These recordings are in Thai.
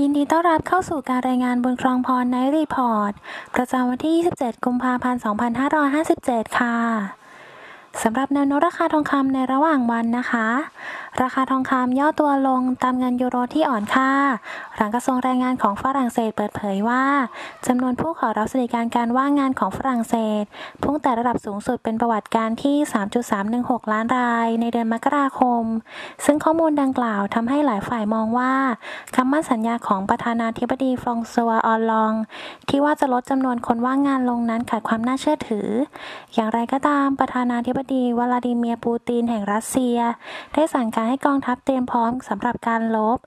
ยินดีต้อนรับเข้าสู่การรายงานบนคลองพรในรีพอร์ต ประจำวันที่ 27 กุมภาพันธ์ 2557 ค่ะ สำหรับแนวโน้มราคาทองคำในระหว่างวันนะคะ ราคาทองคำย่อตัวลงตามเงินยูโรที่อ่อนค่า หลังกระทรวงแรงงานของฝรั่งเศสเปิดเผยว่าจำนวนผู้ขอรับสวัสดิการการว่างงานของฝรั่งเศส พุ่งแต่ระดับสูงสุดเป็นประวัติการที่ 3.316 ล้านรายในเดือนมกราคม ซึ่งข้อมูลดังกล่าวทำให้หลายฝ่ายมองว่าคำมั่นสัญญาของประธานาธิบดีฟรองซัวออลลอง ที่ว่าจะลดจำนวนคนว่างงานลงนั้นขาดความน่าเชื่อถือ อย่างไรก็ตามประธานาธิบดีวลาดิเมียร์ ปูติน แห่งรัสเซีย ได้สั่งการให้กองทัพเตรียมพร้อมสำหรับการลบ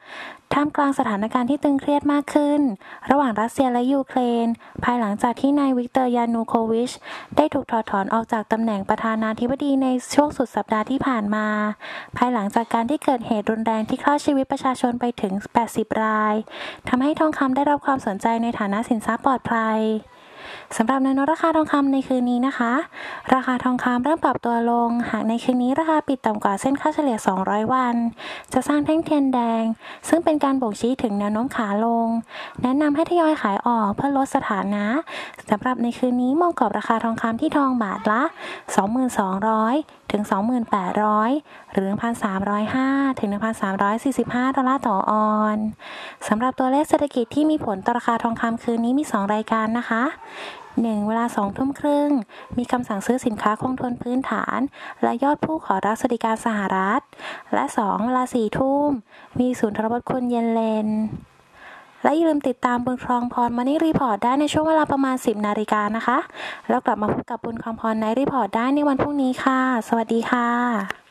ท่ามกลางสถานการณ์ที่ตึงเครียดมากขึ้น ระหว่างรัสเซียและยูเครน ภายหลังจากที่นายวิกเตอร์ยานูโควิช ได้ถูกถอดถอนออกจากตำแหน่งประธานาธิบดีในช่วงสุดสัปดาห์ที่ผ่านมา ภายหลังจากการที่เกิดเหตุรุนแรงที่ฆ่าชีวิตประชาชนไปถึง 80 รายทำให้ทองคำได้รับความสนใจในฐานะสินทรัพย์ปลอดภัย สำหรับแนวโน้มราคาทองคำในคืนนี้นะคะ ราคาทองคำเริ่มปรับตัวลง หากในคืนนี้ราคาปิดต่ำกว่าเส้นค่าเฉลี่ย 200 วัน จะสร้างแท่งเทียนแดง ซึ่งเป็นการบ่งชี้ถึงแนวโน้มขาลง แนะนำให้ทยอยขายออกเพื่อลดสถานะสำหรับในคืนนี้มองกรอบราคาทองคำที่ทองบาทละ 2,200 ถึง 2,800 หรือ 1,305 ถึง 1,345 ดอลลาร์ต่อออนสำหรับตัวเลขเศรษฐกิจที่มีผลต่อราคาทองคำคืนนี้มี 2 รายการนะคะ 1. เวลา2ทุ่มครึ่ง มีคำสั่งซื้อสินค้าคงทนพื้นฐาน และยอดผู้ขอรับสวัสดิการสหรัฐ และ 2. เวลา4ทุ่ม มีศูนย์ทรบคุณเยนเลน และอย่าลืมติดตามบุญครองพรมานี่รีพอร์ตได้ในช่วงเวลาประมาณ 10 นาฬิกานะคะ แล้วกลับมาพบกับบุญครองพรในรีพอร์ตได้ในวันพรุ่งนี้ค่ะ สวัสดีค่ะ